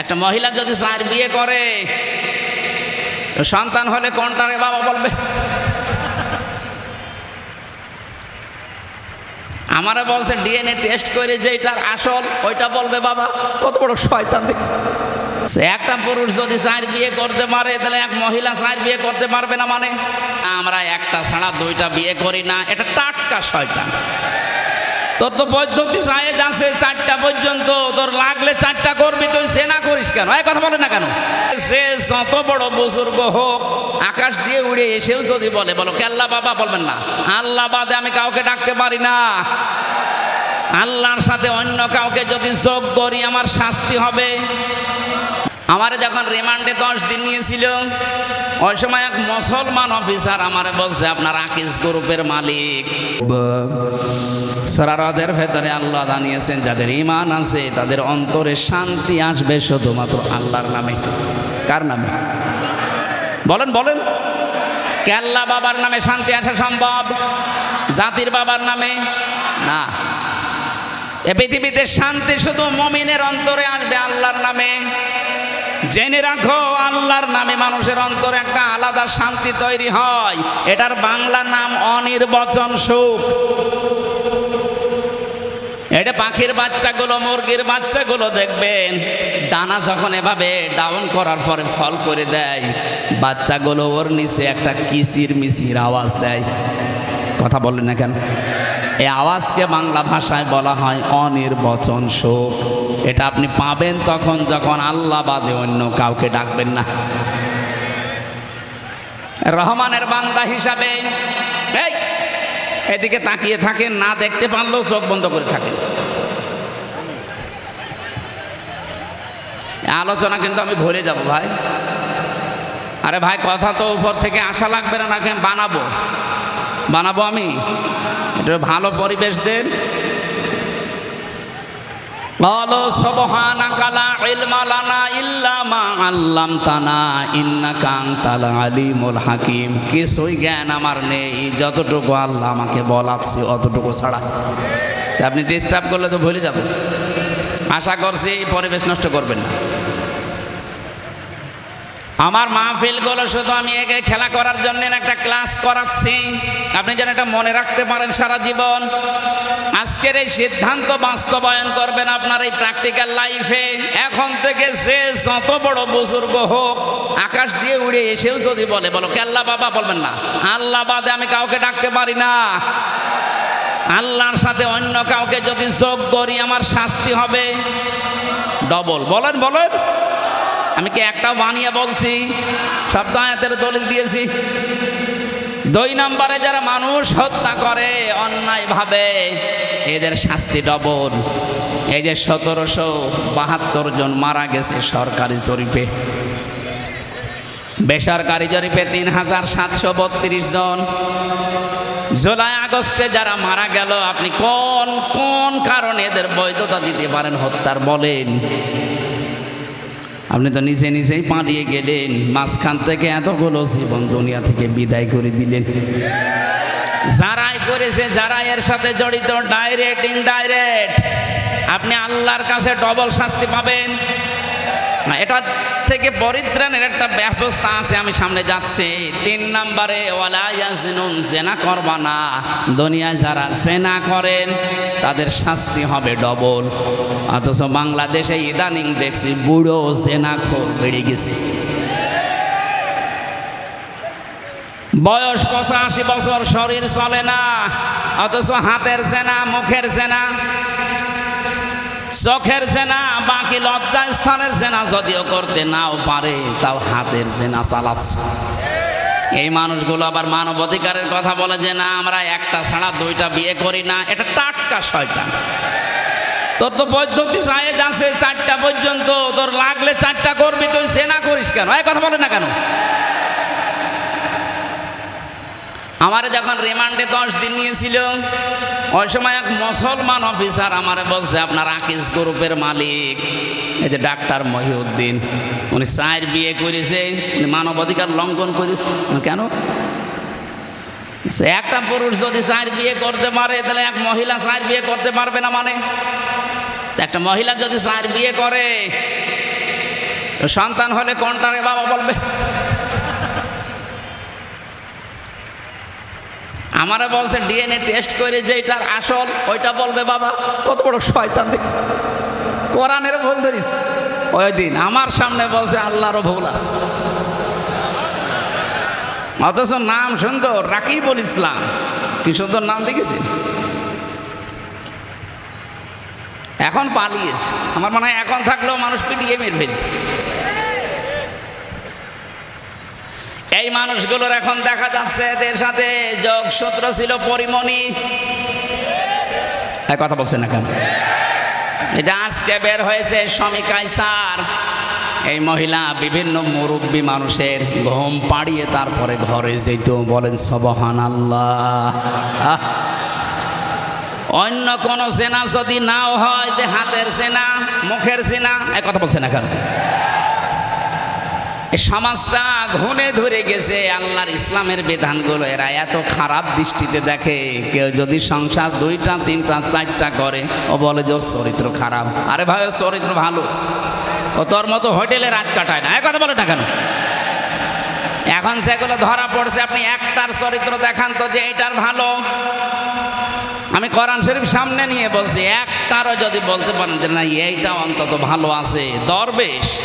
একটা মহিলা যদি চার বিয়ে করে, তো সন্তান হলে কোনটারে বাবা বলবে? আমারে বলছে, ডিএনএ টেস্ট করে যে এটার আসল, ওইটা বলবে বাবা, কত বড় শয়তান দেখছে? একটা পুরুষ যদি চার বিয়ে করতে পারে, তাহলে এক মহিলা চার বিয়ে করতে পারবে না মানে? আমরা একটা ছাড়া দুইটা বিয়ে করি না, এটা টাটকা শয়তান। তোর তো পদ্ধতি জায়েজ আছে চারটা পর্যন্ত। তোর লাগলে চারটা করবি তুই সে না করিস কেন? এই কথা বলে না কেন? সে যত বড় বুজুর্গ হোক আকাশ দিয়ে উড়ে এসেও যদি বলে বলো কেল্লা বাবা? বলবেন না। আল্লাহ বাদে আমি কাউকে ডাকতে পারি না। আল্লাহর সাথে অন্য কাউকে যদি যোগ করি আমার শাস্তি হবে। আমারে যখন রিমান্ডে দশ দিন নিয়েছিল ওই সময় এক মুসলমান অফিসার আমারে বলছে আপনার আকিস গ্রুপের মালিক। সরারদের ভেতরে আল্লাহ জানিয়েছেন, যাদের ইমান আছে, তাদের অন্তরে শান্তি আসবে শুধুমাত্র আল্লাহর নামে। কার নামে? বলেন বলেন। কেল্লা বাবার নামে শান্তি আসা সম্ভব? জাতির বাবার নামে? না। এ পৃথিবীতে শান্তি শুধু মমিনের অন্তরে আসবে আল্লাহর নামে। জেনে রাখো, আল্লাহর নামে মানুষের অন্তরে একটা আলাদা শান্তি তৈরি হয়। এটার বাংলা নাম অনির্বচন সুখ। এটা পাখির বাচ্চাগুলো, মুরগির বাচ্চাগুলো দেখবেন, দানা যখন এভাবে ডাউন করার পরে ফল করে দেয়, বাচ্চাগুলো ওর নিচে একটা কিসির মিসির আওয়াজ দেয়। কথা বললেন না কেন? এই আওয়াজকে বাংলা ভাষায় বলা হয় অনির্বচন শোক। এটা আপনি পাবেন তখন যখন আল্লাহ বাদে অন্য কাউকে ডাকবেন না। রহমানের বান্দা হিসাবে, এই এদিকে তাকিয়ে থাকেন, না দেখতে পারলেও চোখ বন্ধ করে থাকেন। আলোচনা কিন্তু আমি ভুলে যাব ভাই। আরে ভাই, কথা তো উপর থেকে আশা লাগবে না নাকি বানাবো? বানাবো আমি? ভালো পরিবেশ দেন। قالوا سبحانك لا علم لنا إلا ما علمتنا إنك أنت العليم الحكيم কিছুই জ্ঞান আমার নেই যতটুকু আল্লাহ আমাকে বলাচ্ছে অতটুকু ছাড়া তা আপনি ডিস্টার্ব করলে তো ভুলে যাব আশা করছি পরিবেশ নষ্ট করবেন না আমার মাহফিলগুলো শুধু আমি একে খেলা করার জন্য একটা ক্লাস করাচ্ছি আপনি যেন এটা মনে রাখতে পারেন সারা জীবন আজকের এই সিদ্ধান্ত বাস্তবায়ন করবেন আপনার এই প্র্যাকটিক্যাল লাইফে এখন থেকে যে যত বড় বুজুর্গ হোক, আকাশ দিয়ে উড়ে এসেও যদি বলে, বলো কেল্লা বাবা? বলবেন না। আল্লাহ বাদে আমি কাউকে ডাকতে পারি না। আল্লাহর সাথে অন্য কাউকে যদি যোগ করি, আমার শাস্তি হবে। ডবল। বলেন বলেন। আমি কি একটাও বানিয়ে বলছি? তো দলিল দিয়েছি। দুই নম্বরে যারা মানুষ হত্যা করে, অন্যায়ভাবে, এদের শাস্তি ডবল। এই যে সতেরোশো বাহাত্তর জন মারা গেছে সরকারি জরিপে। বেসরকারি জরিপে তিন হাজার সাতশো বত্রিশ জন। জুলাই আগস্টে যারা মারা গেল, আপনি কোন কোন কারণে এদের বৈধতা দিতে পারেন হত্যার বলেন? আপনি তো নিজে নিজেই পালিয়ে গেলেন। মাঝখান থেকে এতগুলো জীবন দুনিয়া থেকে বিদায় করে দিলেন। যারাই করেছে যারা এর সাথে জড়িত ডাইরেক্ট ইনডাইরেক্ট আপনি আল্লাহর কাছে ডবল শাস্তি পাবেন। না, এটা থেকে পরিত্রাণের একটা ব্যবস্থা আছে আমি সামনে যাচ্ছি। তিন নম্বরে জেনা করবা না। দুনিয়ায় যারা জেনা করেন তাদের শাস্তি হবে ডবল। অথচ বাংলাদেশে ইদানিং দেখছি বুড়ো জেনা খোর বেড়ে গেছে। বয়স পঁচাশি বছর শরীর চলে না। অথচ হাতের জেনা মুখের জেনা। চোখের জেনা, বাকি লজ্জা স্থানের জেনা যদিও করতে নাও পারে, তাও হাতের জেনা চালাচ্ছে। এই মানুষগুলো আবার মানবাধিকারের কথা বলে যে, না, আমরা একটা ছাড়া দুইটা বিয়ে করি না, এটা টাটকা শয়তান। তোর তো পদ্ধতি জায়েজ আছে, চারটা পর্যন্ত, তোর লাগলে চারটা করবি, তুই সেনা করিস কেন? এই কথা বলে না কেন? আমারে যখন রিমান্ডে দশ দিন নিয়েছিল, ওই সময় এক মুসলমান অফিসার আমারে বলছে, আপনার আকিস গ্রুপের মালিক, এই যে ডাক্তার মহিউদ্দিন, উনি চার বিয়ে করেছে, উনি মানবাধিকার লঙ্ঘন করেছে। কেন? একটা পুরুষ যদি চার বিয়ে করতে পারে, তাহলে এক মহিলা চার বিয়ে করতে পারবে না মানে? একটা মহিলা যদি চার বিয়ে করে, তো সন্তান হলে কোনটারে বাবা বলবে? আমারে বলছে, ডিএনএ টেস্ট করে যে এটার আসল, ওইটা বলবে বাবা। কত বড় শয়তান দেখছে। কোরআনের ভুল ধরিস ওই দিন আমার সামনে বলছে, আল্লাহরও ভুল আছে। অথচ নাম সুন্দর রাকিবুল ইসলাম। কি সুন্দর নাম দেখেছি এখন পালিয়েছে। আমার মনে হয় এখন থাকলেও মানুষ পিটিয়ে মেরে ফেলত এই মানুষগুলোর এখন দেখা যাচ্ছে এদের সাথে যোগ যোগসূত্র ছিল পরিমণি। কথা বলছেন না কেন? এটা আজকে বের হয়েছে স্বামী কাইসার এই মহিলা বিভিন্ন মুরব্বী মানুষের ঘুম পাড়িয়ে তারপরে ঘরে যেত, বলেন সবহান আল্লাহ! অন্য কোন সেনা যদি নাও হয় হাতের সেনা, মুখের সেনা এক কথা বলছে না কেন? সমাজটা ঘুমে ধরে গেছে, আল্লাহর ইসলামের বিধানগুলো এরা এত খারাপ দৃষ্টিতে দেখে। কেউ যদি সংসার দুইটা, তিনটা, চারটা করে, ও বলে যে চরিত্র খারাপ। আরে ভাই, ওর চরিত্র ভালো। ও তোর মতো হোটেলে রাত কাটায় না। কথা বলে না কেন? এখন সেগুলো ধরা পড়ছে, আপনি একটার চরিত্র দেখান তো যে এটার ভালো। আমি কোরআন শরীফ সামনে নিয়ে বলছি, একটারও যদি বলতে পারেন যে না, এইটা অন্তত ভালো আছে, দরবেশ।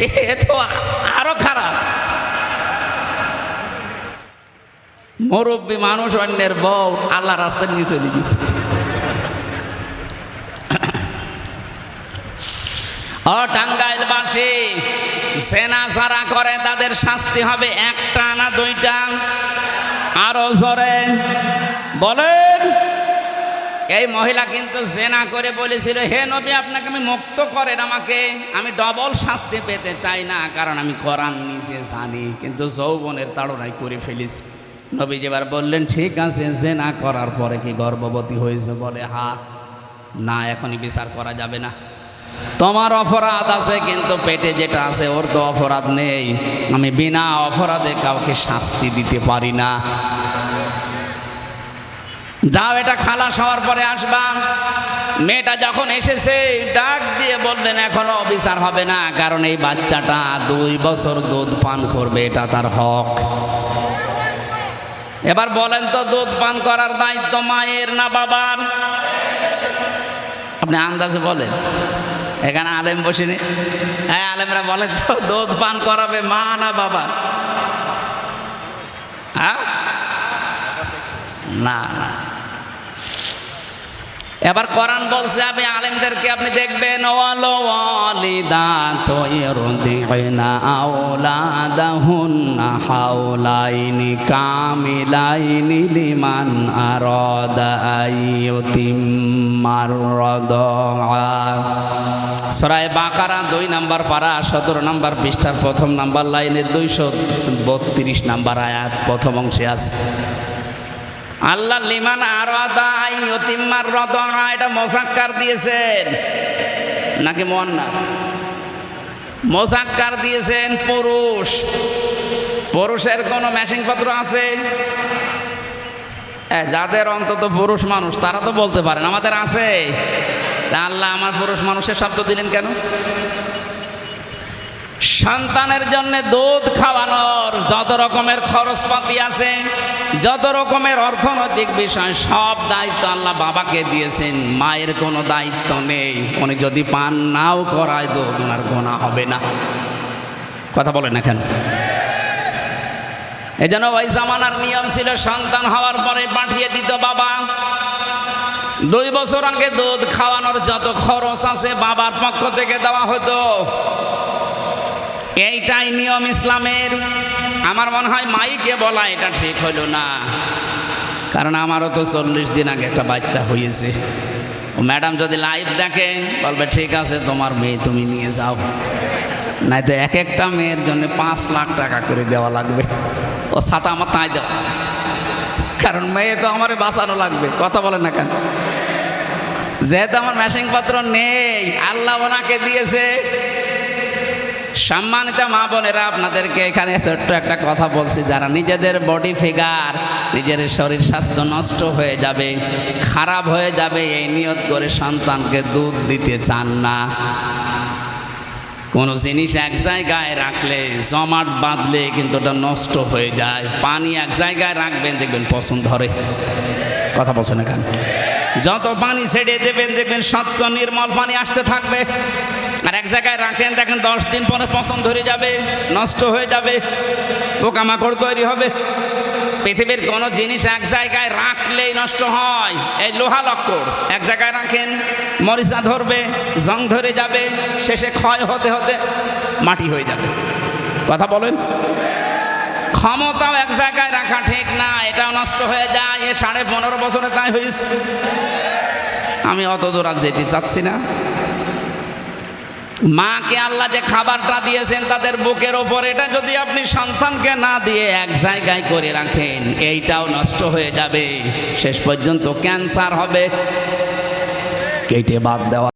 আরও খারাপ। মুরব্বী মানুষ অন্যের বউ আল্লাহ রাস্তায় নিয়ে চলে গেছে। ও টাঙ্গাইল বাসী সেনা যারা করে তাদের শাস্তি হবে একটা না দুইটা। আরও জোরে। বলেন। এই মহিলা কিন্তু জেনা করে বলেছিল, হে নবী, আপনাকে আমি মুক্ত করেন আমাকে। আমি ডবল শাস্তি পেতে চাই না, কারণ আমি কোরআন নিজে জানি, কিন্তু যৌবনের তাড়নায় করে ফেলেছি। নবী যেবার বললেন, ঠিক আছে, জেনা করার পরে কি গর্ভবতী হয়েছে বলে? হা, না, এখনই বিচার করা যাবে না। তোমার অপরাধ আছে, কিন্তু পেটে যেটা আছে, ওর তো অপরাধ নেই। আমি বিনা অপরাধে কাউকে শাস্তি দিতে পারি না। যাও এটা খালাস হওয়ার পরে আসবা। মেয়েটা যখন এসেছে, ডাক দিয়ে বললেন, এখনও বিচার হবে না, কারণ এই বাচ্চাটা দুই বছর দুধ পান করবে, এটা তার হক। এবার বলেন তো, দুধ পান করার দায়িত্ব মায়ের না বাবার? আপনি আন্দাজে বলেন, এখানে আলেম বসেনি? হ্যাঁ আলেমরা বলেন তো, দুধ পান করাবে মা না বাবা? হ্যাঁ না না। এবার কোরআন বলছে আপনি আলেমদেরকে আপনি দেখবেন হাওলাইনি কামিলাইনি লিমান সরায় বাকারা দুই নাম্বার পারা, সতেরো নাম্বার পৃষ্ঠার প্রথম নাম্বার লাইনের দুইশো বত্রিশ নাম্বার আয়াত প্রথম অংশে আছে। আল্লাহ লিমান আর আদাই অতিম্মার রদনা, এটা মোসাক্কার দিয়েছেন। নাকি মোয়ান্নাস? মোসাক্কার দিয়েছেন পুরুষ। পুরুষের কোনো মেশিন পত্র আছে? যাদের অন্তত পুরুষ মানুষ, তারা তো বলতে পারেন, আমাদের আছে। তা আল্লাহ আমার পুরুষ মানুষের শব্দ দিলেন কেন? সন্তানের জন্য দুধ খাওয়ানোর যত রকমের খরচপাতি আছে যত রকমের অর্থনৈতিক বিষয়, সব দায়িত্ব আল্লাহ বাবাকে দিয়েছেন। মায়ের কোনো দায়িত্ব নেই। উনি যদি পান, নাও করায় দুধ ওনার গোনা হবে না। কথা বলেন এখন এই জন্য ওই জামানার নিয়ম ছিল, সন্তান হওয়ার পরে পাঠিয়ে দিত বাবা। দুই বছর আগে দুধ খাওয়ানোর যত খরচ আছে বাবার পক্ষ থেকে দেওয়া হতো। এইটাই নিয়ম ইসলামের। আমার মনে হয় মাইকে বলা এটা ঠিক হলো না। কারণ আমারও তো চল্লিশ দিন আগে একটা বাচ্চা হয়েছে। ও ম্যাডাম যদি লাইভ দেখে, বলবে, ঠিক আছে, তোমার মেয়ে তুমি নিয়ে যাও। নাই তো এক একটা মেয়ের জন্য পাঁচ লাখ টাকা করে দেওয়া লাগবে। ও সাথে আমার তাই দেওয়া কারণ মেয়ে তো আমারে বাঁচানো লাগবে, কথা বলে না কেন? যেহেতু আমার মেশিং পত্র নেই, আল্লাহ ওনাকে দিয়েছে। সম্মানিত মা বোনেরা, আপনাদেরকে এখানে ছোট্ট একটা কথা বলছি। যারা নিজেদের বডি ফিগার নিজের শরীর স্বাস্থ্য নষ্ট হয়ে যাবে, খারাপ হয়ে যাবে, এই নিয়ত করে সন্তানকে দুধ দিতে চান না। কোনো জিনিস এক জায়গায় রাখলে, জমাট বাঁধলে কিন্তু ওটা নষ্ট হয়ে যায়। পানি এক জায়গায় রাখবেন, দেখবেন পছন্দ ধরে। কথা বলছেন এখানে। যত পানি ছেড়ে দেবেন, দেখবেন স্বচ্ছ নির্মল পানি আসতে থাকবে। আর এক জায়গায় রাখেন, দেখেন দশ দিন পরে পছন্দ ধরে যাবে, নষ্ট হয়ে যাবে, পোকামাকড় তৈরি হবে। পৃথিবীর কোনো জিনিস এক জায়গায় রাখলেই নষ্ট হয়, এই লোহা লক্কর। এক জায়গায় রাখেন, মরিচা ধরবে, জং ধরে যাবে, শেষে ক্ষয় হতে হতে মাটি হয়ে যাবে। কথা বলেন? ক্ষমতাও এক জায়গায় রাখা ঠিক না, এটাও নষ্ট হয়ে যায়, এ সাড়ে পনেরো বছরে তাই হয়েছে। আমি অত দূর যেতে চাচ্ছি না। মাকে আল্লাহ যে খাবারটা দিয়েছেন তাদের বুকের ওপর, এটা যদি আপনি সন্তানকে না দিয়ে এক জায়গায় করে রাখেন, এইটাও নষ্ট হয়ে যাবে। শেষ পর্যন্ত ক্যান্সার হবে। কেটে বাদ দেওয়া